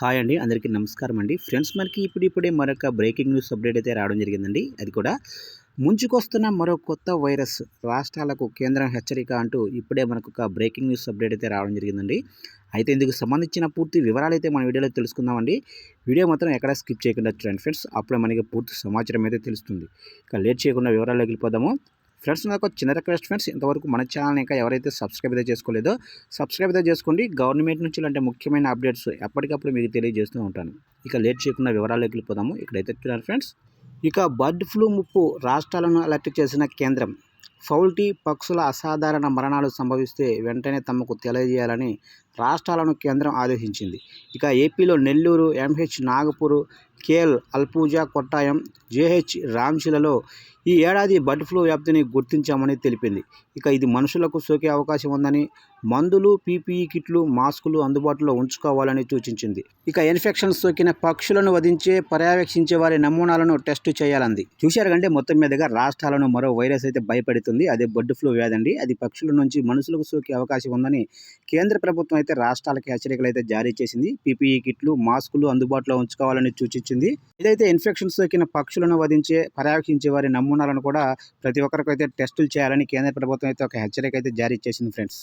Hi అండి అందరికీ నమస్కారం అండి. ఫ్రెండ్స్ మనకి ఇప్పుడు ఇప్పుడే మరొక బ్రేకింగ్ న్యూస్ అప్డేట్ అయితే రావడం జరిగిందండి. అది కూడా ముంచుకొస్తున్న మరో కొత్త వైరస్ రాష్ట్రాలకు కేంద్రం హెచ్చరిక అంటూ ఇప్పుడే మనకు ఒక బ్రేకింగ్ న్యూస్ అప్డేట్ అయితే రావడం జరిగిందండి. అయితే ఇందుకు సంబంధించిన పూర్తి వివరాలు అయితే మన వీడియోలో తెలుసుకుందామండి. వీడియో మాత్రం ఎక్కడ స్కిప్ చేయకుండా చూడండి ఫ్రెండ్స్. అప్పుడే మనకి పూర్తి సమాచారం అయితే తెలుస్తుంది. ఇక లేట్ చేయకుండా వివరాల్లోకి వెళ్ళిపోదాము. ఫ్రెండ్స్ నాకు చిన్న రిక్వెస్ట్ ఫ్రెండ్స్. ఇంతవరకు మన ఛానల్ ఇంకా ఎవరైతే సబ్స్క్రైబ్ అయితే చేసుకోలేదో సబ్స్క్రైబ్ అయితే చేసుకోండి. గవర్నమెంట్ నుంచి ఇలాంటి ముఖ్యమైన అప్డేట్స్ ఎప్పటికప్పుడు మీకు తెలియజేస్తూ ఉంటాను. ఇక లేట్ చేయకుండా వివరాల్లోకి వెళ్ళిపోదాము. ఇక్కడైతే చూడాలి ఫ్రెండ్స్. ఇక బర్డ్ ఫ్లూ ముప్పు రాష్ట్రాలను అలర్ట్ చేసిన కేంద్రం. పౌల్టీ పక్షుల అసాధారణ మరణాలు సంభవిస్తే వెంటనే తమకు తెలియజేయాలని రాష్ట్రాలను కేంద్రం ఆదేశించింది. ఇక ఏపీలో Nellore MH Nagpur KL Alappuzha Kottayam JH రాంచిలలో ఈ ఏడాది బర్డ్ ఫ్లూ వ్యాప్తిని గుర్తించామని తెలిపింది. ఇక ఇది మనుషులకు సోకే అవకాశం ఉందని మందులు పీపీఈ కిట్లు మాస్కులు అందుబాటులో ఉంచుకోవాలని సూచించింది. ఇక ఇన్ఫెక్షన్ సోకిన పక్షులను వధించే పర్యవేక్షించే వారి నమూనాలను టెస్టు చేయాలంది. చూశారు కంటే మొత్తం మీదుగా రాష్ట్రాలను మరో వైరస్ అయితే భయపెడుతుంది. అదే బర్డ్ ఫ్లూ వ్యాధి అండి. అది పక్షుల నుంచి మనుషులకు సోకే అవకాశం ఉందని కేంద్ర ప్రభుత్వం అయితే రాష్ట్రాలకి హెచ్చరికలు అయితే జారీ చేసింది. పీపీఈ కిట్లు మాస్కులు అందుబాటులో ఉంచుకోవాలని సూచించింది. ఇదైతే ఇన్ఫెక్షన్ సోకిన పక్షులను వధించే పర్యవేక్షించే వారి నమూనాలను కూడా ప్రతి ఒక్కరికి అయితే టెస్టులు చేయాలని కేంద్ర ప్రభుత్వం అయితే ఒక హెచ్చరిక అయితే జారీ చేసింది ఫ్రెండ్స్